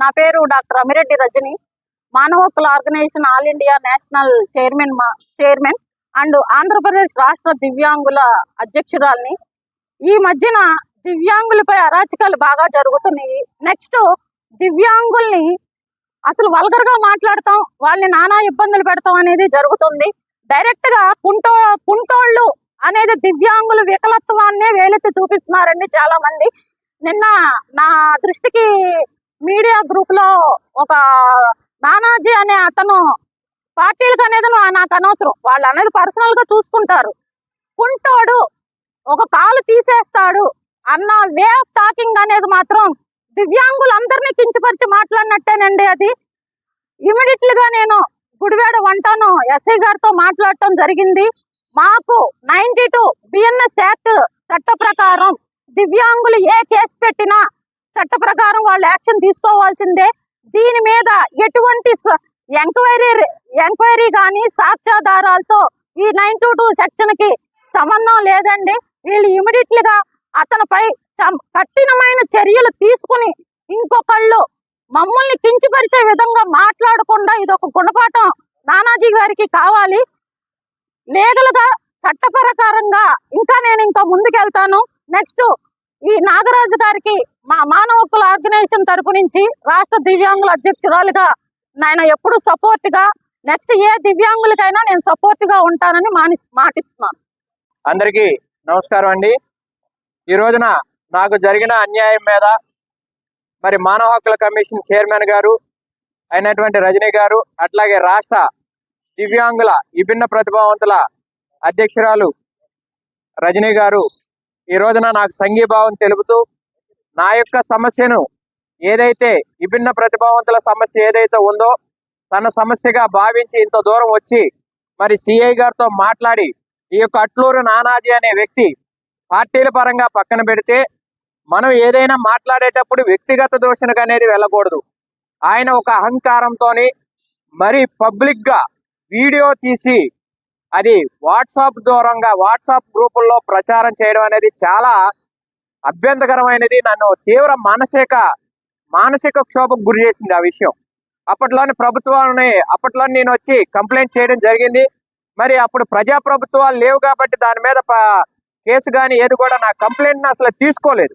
నా పేరు డాక్టర్ అమిరెడ్డి రజని. మానవ హక్కుల organisation all India national chairman మా చైర్మన్ అండ్ ఆంధ్రప్రదేశ్ రాష్ట్ర దివ్యాంగుల అధ్యక్షురాల్ని. ఈ మధ్యన దివ్యాంగులపై అరాచకాలు బాగా జరుగుతున్నాయి. నెక్స్ట్ దివ్యాంగుల్ని అసలు వల్గర్గా మాట్లాడతాం వాళ్ళని నానా ఇబ్బందులు పెడతాం అనేది జరుగుతుంది. డైరెక్ట్గా కుంటో కుంటోళ్ళు అనేది దివ్యాంగుల వికలత్వాన్నే వేలెత్తి చూపిస్తున్నారండి చాలా మంది నిన్న నా దృష్టికి మీడియా గ్రూప్లో ఒక నానాజీ అనే అతను పార్టీలకు అనేది నాకు అనవసరం. వాళ్ళు అనేది పర్సనల్గా చూసుకుంటారు. కుంటాడు ఒక కాలు తీసేస్తాడు అన్న వే ఆఫ్ టాకింగ్ అనేది మాత్రం దివ్యాంగులందరినీ కించపరిచి మాట్లాడినట్టేనండి అది. ఇమీడియట్లీగా నేను గుడివేడ వంటను ఎస్ఐ గారితో మాట్లాడటం జరిగింది. మాకు నైన్టీ టూ బిఎన్ఎస్ యాక్ట్ చట్ట ప్రకారం దివ్యాంగులు ఏ కేసు పెట్టినా చట్ట ప్రకారం వాళ్ళు యాక్షన్ తీసుకోవాల్సిందే. దీని మీద ఎటువంటి ఎంక్వైరీ ఎంక్వైరీ కానీ సాక్ష్యాధారాలతో ఈ నైన్ టూ టూ సెక్షన్కి సంబంధం లేదండి. వీళ్ళు ఇమీడియట్లీగా అతనిపై కఠినమైన చర్యలు తీసుకుని ఇంకొకళ్ళు మమ్మల్ని కించపరిచే విధంగా మాట్లాడకుండా ఇది ఒక గుణపాఠం నానాజీ గారికి కావాలి. లీగల్ చట్టపరకారంగా చట్ట ప్రకారంగా ఇంకా నేను ఇంకా ముందుకెళ్తాను. నెక్స్ట్ ఈ నాగరాజు గారికి మా మానవ హక్కుల ఆర్గనైజేషన్ తరపు నుంచి రాష్ట్ర దివ్యాంగుల అధ్యక్షురాలుగా నేను ఎప్పుడు సపోర్ట్గా నెక్స్ట్ ఏ దివ్యాంగులకైనా నేను సపోర్ట్గా ఉంటానని మాని మాటిస్తున్నాను. అందరికీ నమస్కారం అండి. ఈ రోజున నాకు జరిగిన అన్యాయం మీద మరి మానవ హక్కుల కమిషన్ చైర్మన్ గారు అయినటువంటి రజనీ గారు అట్లాగే రాష్ట్ర దివ్యాంగుల విభిన్న ప్రతిభావంతుల అధ్యక్షురాలు రజనీ గారు ఈ రోజున నాకు సంఘీభావం తెలుపుతూ నా యొక్క సమస్యను ఏదైతే విభిన్న ప్రతిభావంతుల సమస్య ఏదైతే ఉందో తన సమస్యగా భావించి ఇంత దూరం వచ్చి మరి సిఐ గారితో మాట్లాడి ఈ యొక్క అట్లూరు నానాజీ అనే వ్యక్తి పార్టీల పరంగా పక్కన పెడితే మనం ఏదైనా మాట్లాడేటప్పుడు వ్యక్తిగత దూషణకు అనేది వెళ్ళకూడదు. ఆయన ఒక అహంకారంతోని మరి పబ్లిక్గా వీడియో తీసి అది వాట్సాప్ దూరంగా వాట్సాప్ గ్రూపుల్లో ప్రచారం చేయడం అనేది చాలా అభ్యంతకరమైనది నన్ను తీవ్ర మానసిక మానసిక క్షోభకు గురి చేసింది ఆ విషయం. అప్పట్లోని ప్రభుత్వాన్ని అప్పట్లో నేను వచ్చి కంప్లైంట్ చేయడం జరిగింది. మరి అప్పుడు ప్రజా ప్రభుత్వాలు లేవు కాబట్టి దాని మీద కేసు కానీ ఏది కూడా నా కంప్లైంట్ అసలు తీసుకోలేదు.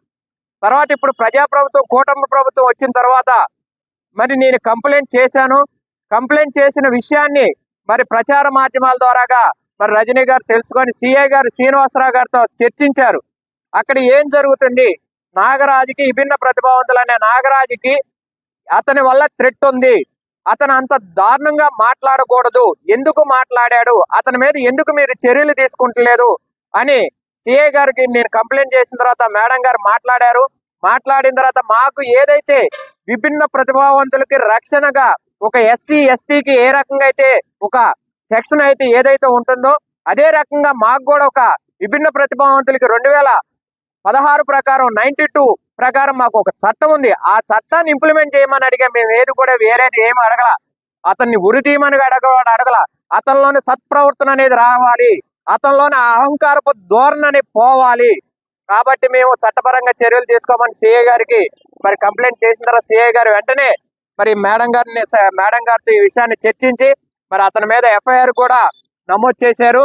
తర్వాత ఇప్పుడు ప్రజా ప్రభుత్వం కూటమి ప్రభుత్వం వచ్చిన తర్వాత మరి నేను కంప్లైంట్ చేశాను. కంప్లైంట్ చేసిన విషయాన్ని మరి ప్రచార మాధ్యమాల ద్వారాగా మరి రజనీ గారు తెలుసుకొని సిఐ గారు శ్రీనివాసరావు గారితో చర్చించారు. అక్కడ ఏం జరుగుతుంది? నాగరాజుకి విభిన్న ప్రతిభావంతులనే నాగరాజుకి అతని వల్ల థ్రెట్ ఉంది. అతను అంత దారుణంగా మాట్లాడకూడదు. ఎందుకు మాట్లాడాడు? అతని మీద ఎందుకు మీరు చర్యలు తీసుకుంటలేదు? అని సిఐ గారికి నేను కంప్లైంట్ చేసిన తర్వాత మేడం గారు మాట్లాడారు. మాట్లాడిన తర్వాత మాకు ఏదైతే విభిన్న ప్రతిభావంతులకి రక్షణగా ఒక ఎస్సీ ఎస్టీకి ఏ రకంగా అయితే ఒక సెక్షన్ అయితే ఏదైతే ఉంటుందో అదే రకంగా మాకు కూడా ఒక విభిన్న ప్రతిభావంతులకి రెండు వేల పదహారు ప్రకారం నైన్టీ టూ ప్రకారం మాకు ఒక చట్టం ఉంది. ఆ చట్టాన్ని ఇంప్లిమెంట్ చేయమని అడిగా. మేము ఏది కూడా వేరేది ఏమి అడగల. అతన్ని ఉరి తీయమని అడగ అడగల. అతనిలోని సత్ప్రవర్తన అనేది రావాలి. అతనిలోని అహంకారపు ధోరణి అనేది పోవాలి. కాబట్టి మేము చట్టపరంగా చర్యలు తీసుకోమని సిఐ గారికి మరి కంప్లైంట్ చేసిన తర్వాత సిఐ గారు వెంటనే మరి మేడం గారిని మేడం గారితో ఈ విషయాన్ని చర్చించి మరి అతని మీద ఎఫ్ఐఆర్ కూడా నమోదు చేశారు.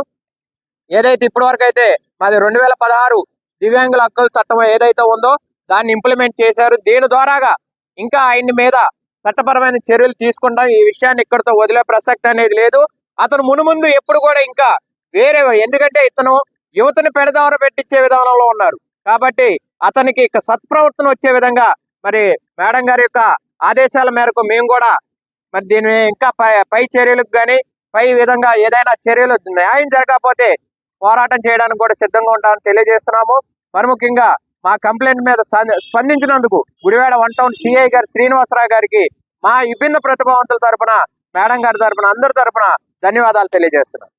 ఏదైతే ఇప్పటి వరకు అయితే మాది రెండు వేల పదహారు దివ్యాంగుల హక్కుల చట్టం ఏదైతే ఉందో దాన్ని ఇంప్లిమెంట్ చేశారు. దీని ద్వారాగా ఇంకా ఆయన్ని మీద చట్టపరమైన చర్యలు తీసుకుంటాం. ఈ విషయాన్ని ఇక్కడితో వదిలే ప్రసక్తి అనేది లేదు. అతను మునుముందు ఎప్పుడు కూడా ఇంకా వేరే ఎందుకంటే ఇతను యువతను పెడదావర పెట్టించే విధానంలో ఉన్నారు. కాబట్టి అతనికి ఇక సత్ప్రవర్తన వచ్చే విధంగా మరి మేడం గారి యొక్క ఆదేశాల మేరకు మేము కూడా మరి దీని ఇంకా పై పై చర్యలకు కానీ పై విధంగా ఏదైనా చర్యలు న్యాయం జరగకపోతే పోరాటం చేయడానికి కూడా సిద్ధంగా ఉంటామని తెలియజేస్తున్నాము. మరి ముఖ్యంగా మా కంప్లైంట్ మీద స్పందించినందుకు గుడివాడ వన్ టౌన్ సిఐ గారు శ్రీనివాసరావు గారికి మా విభిన్న ప్రతిభావంతుల తరపున మేడం గారి తరపున అందరి తరపున ధన్యవాదాలు తెలియజేస్తున్నాం.